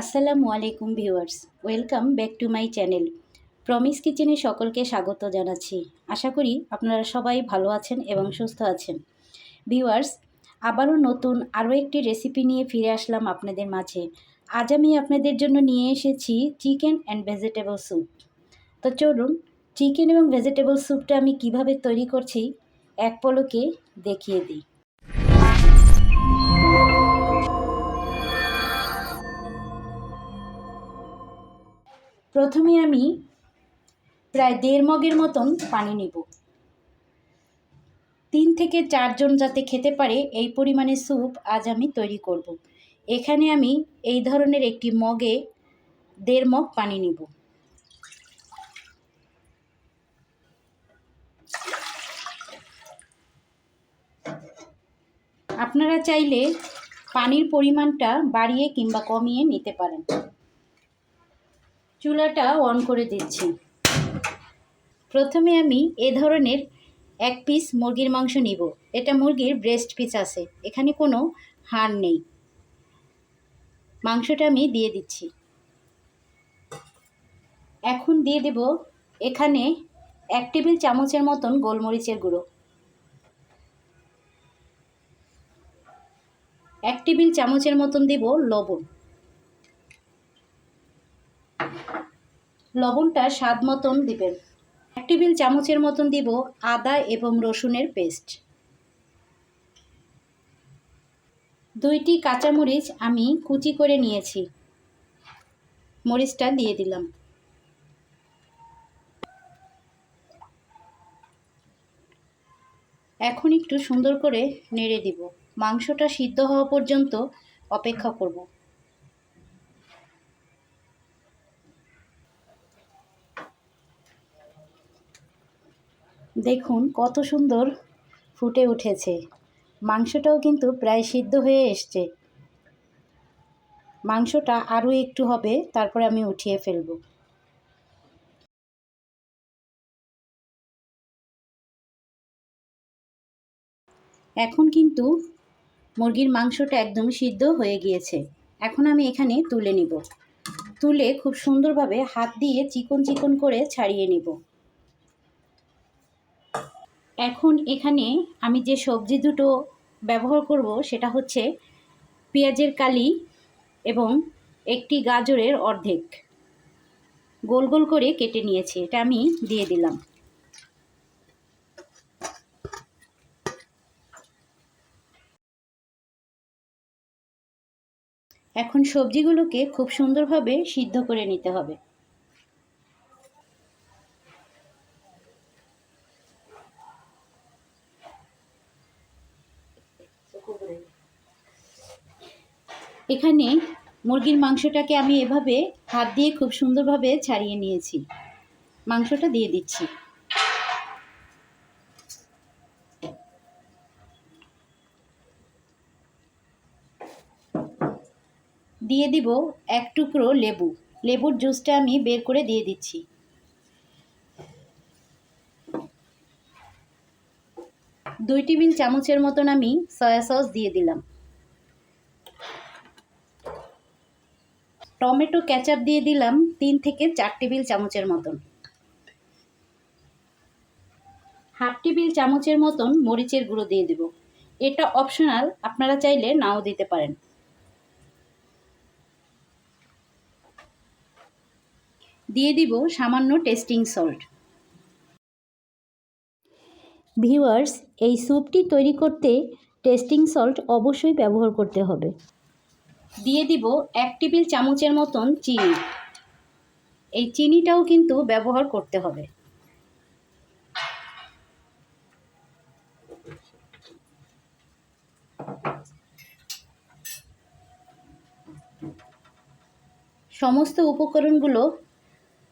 আসসালামু আলাইকুম viewers, welcome back to my channel. Promise কিচেনে সকলকে স্বাগত জানাচ্ছি। আশা করি আপনারা সবাই ভালো আছেন এবং সুস্থ আছেন। ভিউয়ার্স, আবারও নতুন আরও একটি রেসিপি নিয়ে ফিরে আসলাম আপনাদের মাঝে। আজ আমি আপনাদের জন্য নিয়ে এসেছি চিকেন অ্যান্ড ভেজিটেবল স্যুপ। তো চলুন, চিকেন এবং ভেজিটেবল স্যুপটা আমি কীভাবে তৈরি করছি, এক পলকে দেখিয়ে দিই। প্রথমে আমি প্রায় দেড় মগের মতন পানি নিব। তিন থেকে চারজন যাতে খেতে পারে এই পরিমাণে স্যুপ আজ আমি তৈরি করব। এখানে আমি এই ধরনের একটি মগে দেড় মগ পানি নিব। আপনারা চাইলে পানির পরিমাণটা বাড়িয়ে কিংবা কমিয়ে নিতে পারেন। চুলাটা অন করে দিচ্ছি। প্রথমে আমি এ ধরনের এক পিস মুরগির মাংস নিব। এটা মুরগির ব্রেস্ট পিস আছে। এখানে কোনো হাড় নেই। মাংসটা আমি দিয়ে দিচ্ছি। এখন দিয়ে দেব এখানে এক টেবিল চামচের মতন গোলমরিচের গুঁড়ো। এক টেবিল চামচের মতন দেব লবণ। লবণটা স্বাদ মতন দিবেন। এক টেবিল চামচের মতন দিব আদা এবং রসুনের পেস্ট। দুইটি কাঁচামরিচ আমি কুচি করে নিয়েছি। মরিচটা দিয়ে দিলাম। এখন একটু সুন্দর করে নেড়ে দিব। মাংসটা সিদ্ধ হওয়া পর্যন্ত অপেক্ষা করব। দেখুন, কত সুন্দর ফুটে উঠেছে। মাংসটাও কিন্তু প্রায় সিদ্ধ হয়ে এসছে। মাংসটা আরও একটু হবে, তারপরে আমি উঠিয়ে ফেলব। এখন কিন্তু মুরগির মাংসটা একদম সিদ্ধ হয়ে গিয়েছে। এখন আমি এখানে তুলে নিব। তুলে খুব সুন্দরভাবে হাত দিয়ে চিকন চিকন করে ছাড়িয়ে নিব। এখন এখানে আমি যে সবজি দুটো ব্যবহার করব, সেটা হচ্ছে পেঁয়াজের কালি এবং একটি গাজরের অর্ধেক। গোল গোল করে কেটে নিয়েছি, এটা আমি দিয়ে দিলাম। এখন সবজিগুলোকে খুব সুন্দরভাবে সিদ্ধ করে নিতে হবে। এখানে মুরগির মাংসটাকে আমি এভাবে হাত দিয়ে খুব সুন্দরভাবে ছাড়িয়ে নিয়েছি। মাংসটা দিয়ে দিচ্ছি। দিয়ে দিব এক টুকরো লেবু। লেবুর জুসটা আমি বের করে দিয়ে দিচ্ছি। দুই টেবিল চামচের মতন আমি সয়া সস দিয়ে দিলাম। টমেটো ক্যাচাপ দিয়ে দিলাম তিন থেকে চার টেবিল চামচের মতন। হাফ টেবিল চামচের মতন মরিচের গুঁড়ো দিয়ে দেব। এটা অপশনাল, আপনারা চাইলে নাও দিতে পারেন। দিয়ে দিব সামান্য টেস্টিং সল্ট। ভিউয়ার্স, এই স্যুপটি তৈরি করতে টেস্টিং সল্ট অবশ্যই ব্যবহার করতে হবে। দিয়ে দিব এক টেবিল চামচের মতন চিনি। এই চিনিটাও কিন্তু ব্যবহার করতে হবে। সমস্ত উপকরণগুলো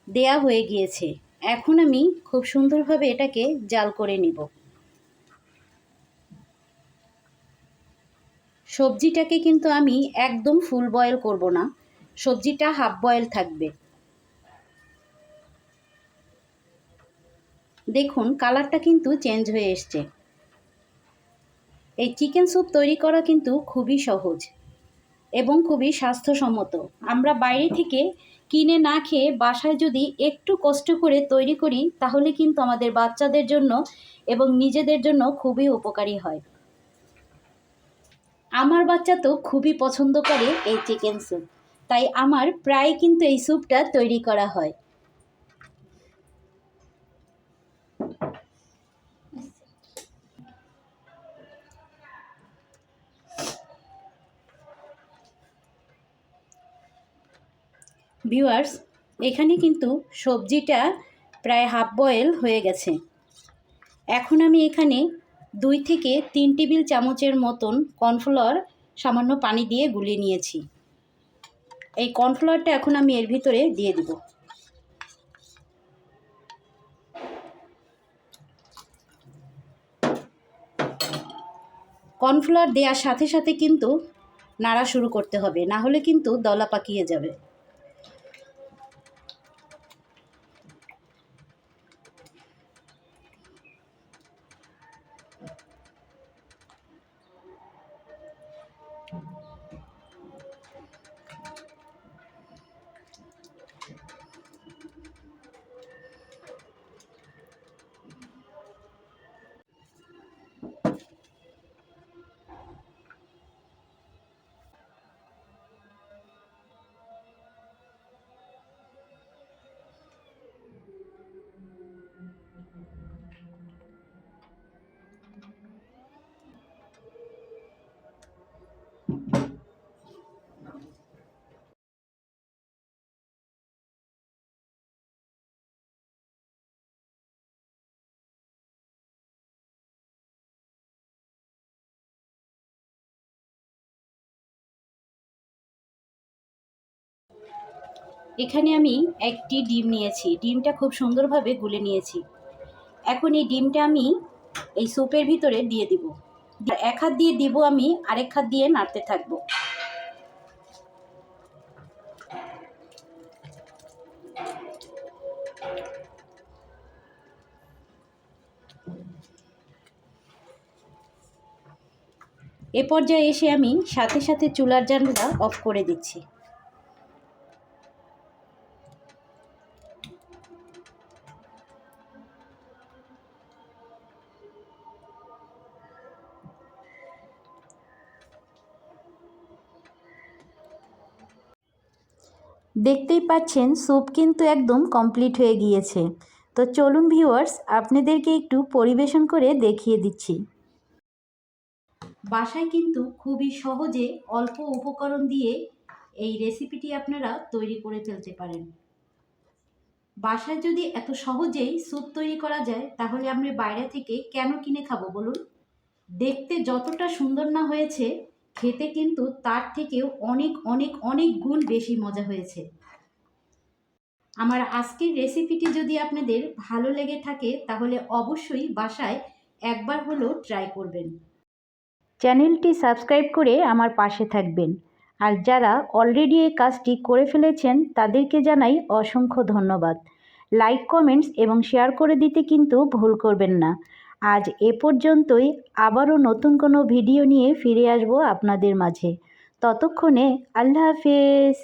দেয়া হয়ে গিয়েছে। এখন আমি খুব সুন্দরভাবে এটাকে জাল করে নিব। সবজিটাকে কিন্তু আমি একদম ফুল বয়েল করব না। সবজিটা হাফ বয়েল থাকবে। দেখুন কালারটা কিন্তু চেঞ্জ হয়ে এসছে। এই চিকেন স্যুপ তৈরি করা কিন্তু খুবই সহজ এবং খুবই স্বাস্থ্যসম্মত। আমরা বাইরে থেকে কিনে না খেয়ে বাসায় যদি একটু কষ্ট করে তৈরি করি, তাহলে কিন্তু আমাদের বাচ্চাদের জন্য এবং নিজেদের জন্য খুবই উপকারী হয়। আমার বাচ্চা তো খুবই পছন্দ করে এই চিকেন স্যুপ তাই আমার প্রায় কিন্তু এই স্যুপটা তৈরি করা হয়। ভিউয়ার্স এখানে কিন্তু সবজিটা প্রায় হাফ বয়েল হয়ে গেছে। এখন আমি এখানে দুই থেকে তিন টেবিল চামচের মতন কর্নফ্লাওয়ার সামান্য পানি দিয়ে গুলিয়ে নিয়েছি। এই কর্নফ্লাওয়ারটা এখন আমি এর ভিতরে দিয়ে দিব। কর্নফ্লাওয়ার দেওয়ার সাথে সাথে কিন্তু নাড়া শুরু করতে হবে, না হলে কিন্তু দলা পাকিয়ে যাবে। এখানে আমি একটি ডিম নিয়েছি। ডিমটা খুব সুন্দরভাবে গুলে নিয়েছি। এখন এই ডিমটা আমি এই স্যুপের ভিতরে দিয়ে দিব। এক হাত দিয়ে দিব আমি, আরেক হাত দিয়ে নাড়তে থাকব। এ পর্যায়ে এসে আমি সাথে সাথে চুলার জানলা অফ করে দিচ্ছি। দেখতেই পাচ্ছেন স্যুপ কিন্তু একদম কমপ্লিট হয়ে গিয়েছে। তো চলুন ভিউয়ার্স, আপনাদেরকে একটু পরিবেশন করে দেখিয়ে দিচ্ছি। বাসায় কিন্তু খুবই সহজে অল্প উপকরণ দিয়ে এই রেসিপিটি আপনারা তৈরি করে ফেলতে পারেন। বাসায় যদি এত সহজেই স্যুপ তৈরি করা যায়, তাহলে আমরা বাইরে থেকে কেন কিনে খাব বলুন? দেখতে যতটা সুন্দর না হয়েছে খেতে কিন্তু তার থেকেও অনেক অনেক অনেক গুণ বেশি মজা হয়েছে। আমার আজকের রেসিপিটি যদি আপনাদের ভালো লেগে থাকে, তাহলে অবশ্যই বাসায় একবার হলেও ট্রাই করবেন। চ্যানেলটি সাবস্ক্রাইব করে আমার পাশে থাকবেন। আর যারা অলরেডি এই কাজটি করে ফেলেছেন, তাদেরকে জানাই অসংখ্য ধন্যবাদ। লাইক কমেন্টস এবং শেয়ার করে দিতে কিন্তু ভুল করবেন না। আজ এ পর্যন্তই। আবারও নতুন কোনো ভিডিও নিয়ে ফিরে আসব আপনাদের মাঝে। ততক্ষণে আল্লাহ হাফেজ।